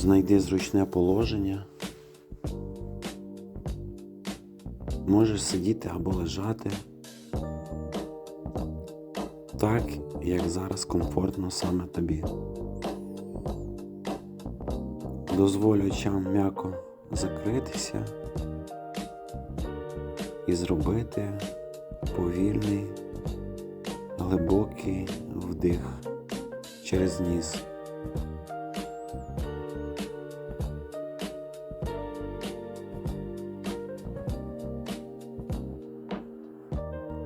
Знайди зручне положення. Можеш сидіти або лежати. Так, як зараз комфортно саме тобі. Дозволь очам м'яко закритися і зробити повільний, глибокий вдих через ніс.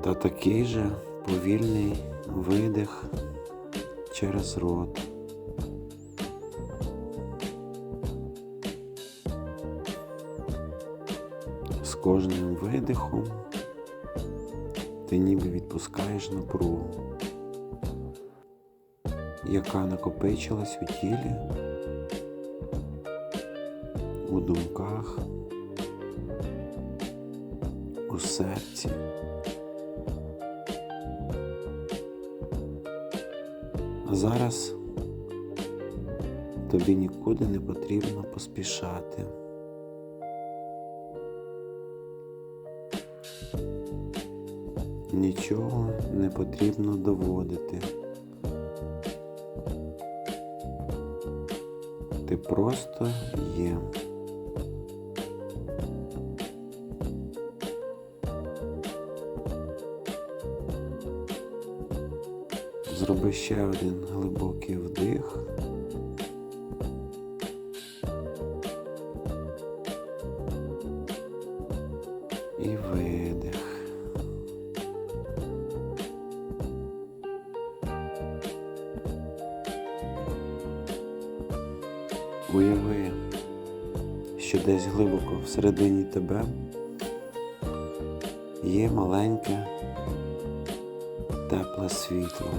Та такий же повільний видих через рот. З кожним видихом ти ніби відпускаєш напругу, яка накопичилась у тілі, у думках, у серці. Зараз тобі нікуди не потрібно поспішати. Нічого не потрібно доводити. Ти просто є. Зроби ще один глибокий вдих. І видих. Уяви, що десь глибоко всередині тебе є маленьке тепле світло.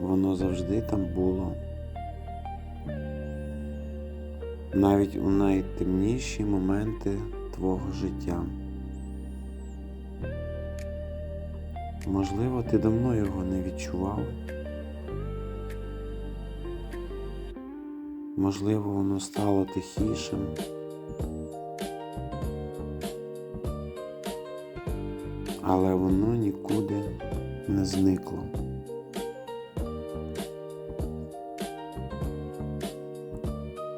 Воно завжди там було. Навіть у найтемніші моменти твого життя. Можливо, ти давно його не відчував. Можливо, воно стало тихішим. Але воно нікуди не зникло.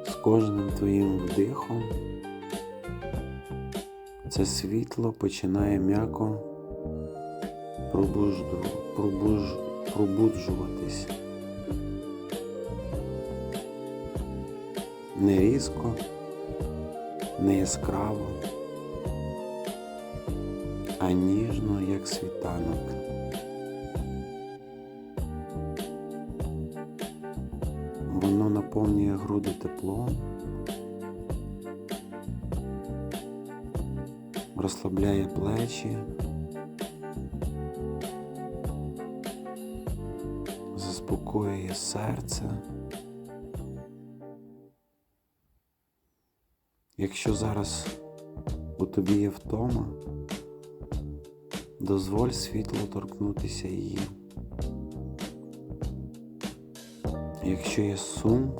З кожним твоїм вдихом це світло починає м'яко пробужду, пробуж, пробуджуватись. Не різко, не яскраво, а ніжно, як світанок. Воно наповнює груди теплом, розслабляє плечі, заспокоює серце. Якщо зараз у тобі є втома, дозволь світло торкнутися її. Якщо є сум,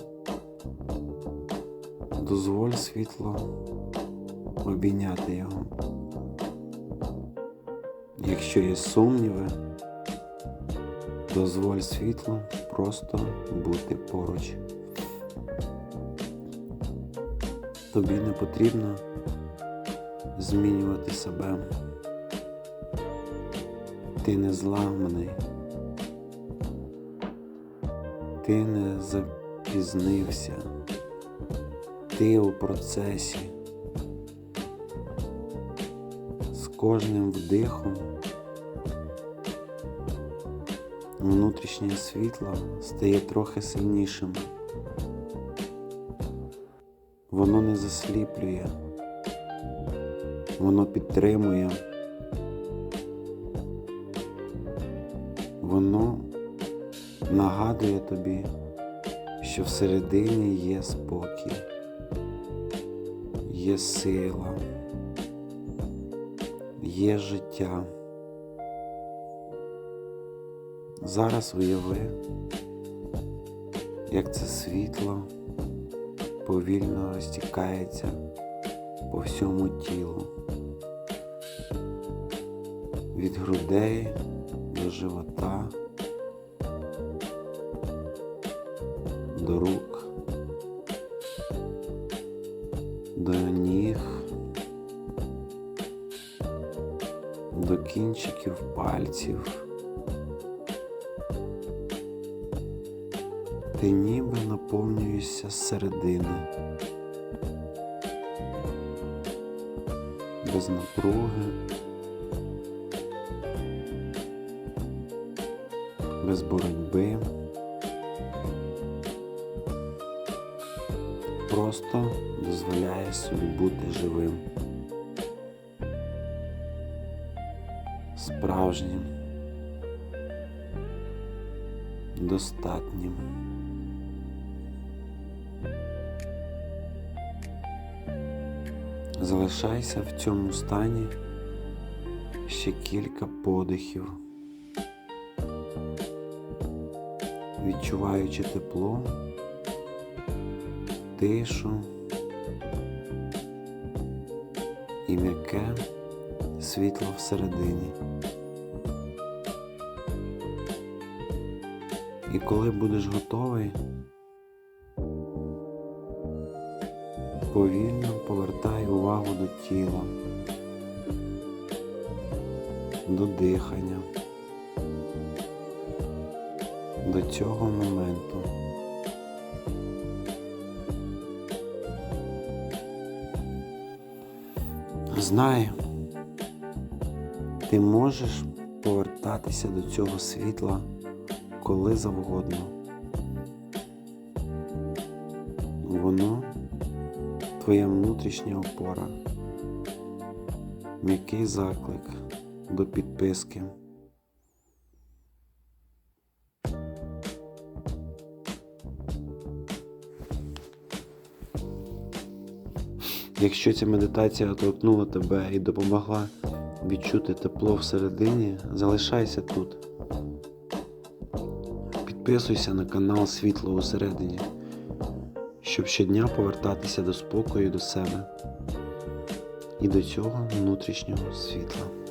дозволь світло обійняти його. Якщо є сумніви, дозволь світлу просто бути поруч. Тобі не потрібно змінювати себе. Ти не зламаний. Ти не запізнився. Ти у процесі. З кожним вдихом внутрішнє світло стає трохи сильнішим. Воно не засліплює, воно підтримує, воно нагадує тобі, що всередині є спокій, є сила, є життя. Зараз уяви, як це світло повільно розтікається по всьому тілу, від грудей до живота, до рук, до ніг, до кінчиків пальців. Ти ніби наповнюєшся зсередини, без напруги, без боротьби. Просто дозволяєш собі бути живим, справжнім, достатнім. Залишайся в цьому стані ще кілька подихів, відчуваючи тепло, тишу і м'яке світло всередині. І коли будеш готовий, повільно повертай увагу до тіла, до дихання, до цього моменту. Знай, ти можеш повертатися до цього світла коли завгодно. Воно твоя внутрішня опора, м'який заклик до підписки. Якщо ця медитація торкнула тебе і допомогла відчути тепло всередині, залишайся тут. Підписуйся на канал Світло усередині, щоб щодня повертатися до спокою до себе і до цього внутрішнього світла.